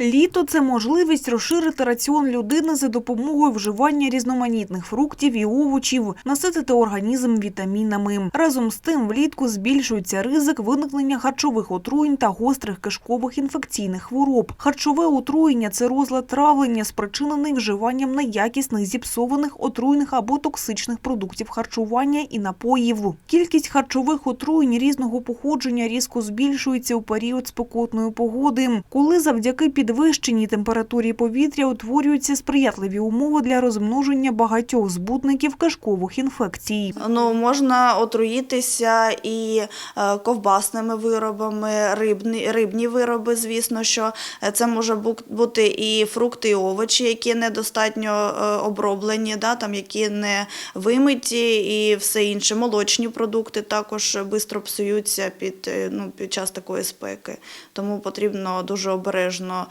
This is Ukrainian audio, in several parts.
Літо це можливість розширити раціон людини за допомогою вживання різноманітних фруктів і овочів, наситити організм вітамінами. Разом з тим, влітку збільшується ризик виникнення харчових отруєнь та гострих кишкових інфекційних хвороб. Харчове отруєння це розлад травлення, спричинений вживанням неякісних, зіпсованих, отруйних або токсичних продуктів харчування і напоїв. Кількість харчових отруєнь різного походження різко збільшується у період спекотної погоди, коли завдяки підвищеній температурі повітря утворюються сприятливі умови для розмноження багатьох збутників кишкових інфекцій. Ну, можна отруїтися і е, ковбасними виробами, рибні, рибні вироби, звісно, що е, це може бути і фрукти, і овочі, які недостатньо е, оброблені, да, там, які не вимиті, і все інше. Молочні продукти також швидко псуються під, ну, під час такої спеки. Тому потрібно дуже обережно,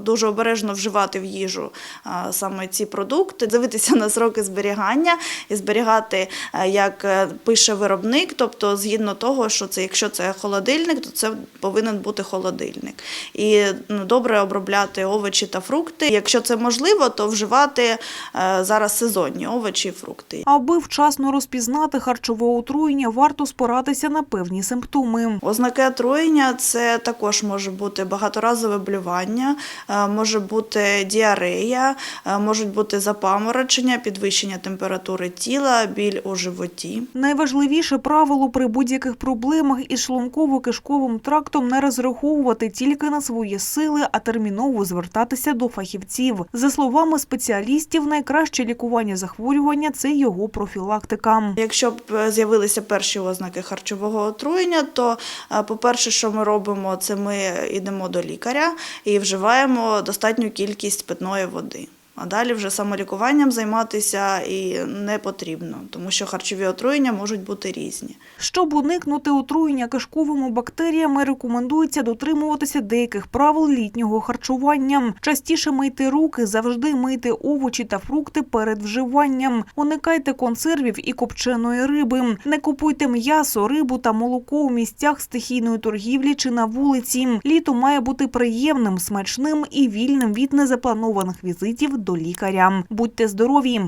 дуже обережно вживати в їжу е, саме ці продукти, дивитися на сроки зберігання і зберігати, е, як е, пише виробник, тобто згідно того, що це, якщо це холодильник, то це повинен бути холодильник. І ну, добре обробляти овочі та фрукти. Якщо це можливо, то вживати е, зараз сезонні овочі і фрукти. Аби вчасно розпізнати харчове отруєння, варто спиратися на певні симптоми. Ознаки отруєння це також може бути багаторазове блювання, е, може бути діарея, е, можуть бути запаморочення, підвищення температури тіла, біль у животі. Найважливіше правило при будь-яких проблемах із шлунково-кишковим трактом не розраховувати тільки на свої сили, а терміново звертатися до фахівців. За словами спеціалістів, найкраще лікування захворювання це його профілактика. Якщо б е, з'явилися перші ознаки харчового отруєння, то, е, по-перше, що ми робимо, це ми йдемо до лікаря і вживаємо достатню кількість питної води. А далі вже самолікуванням займатися і не потрібно, тому що харчові отруєння можуть бути різні. Щоб уникнути отруєння кишковими бактеріями, рекомендується дотримуватися деяких правил літнього харчування. Частіше мийте руки, завжди мийте овочі та фрукти перед вживанням. Уникайте консервів і копченої риби. Не купуйте м'ясо, рибу та молоко у місцях стихійної торгівлі чи на вулиці. Літо має бути приємним, смачним і вільним від незапланованих візитів до лікаря. Будьте здорові!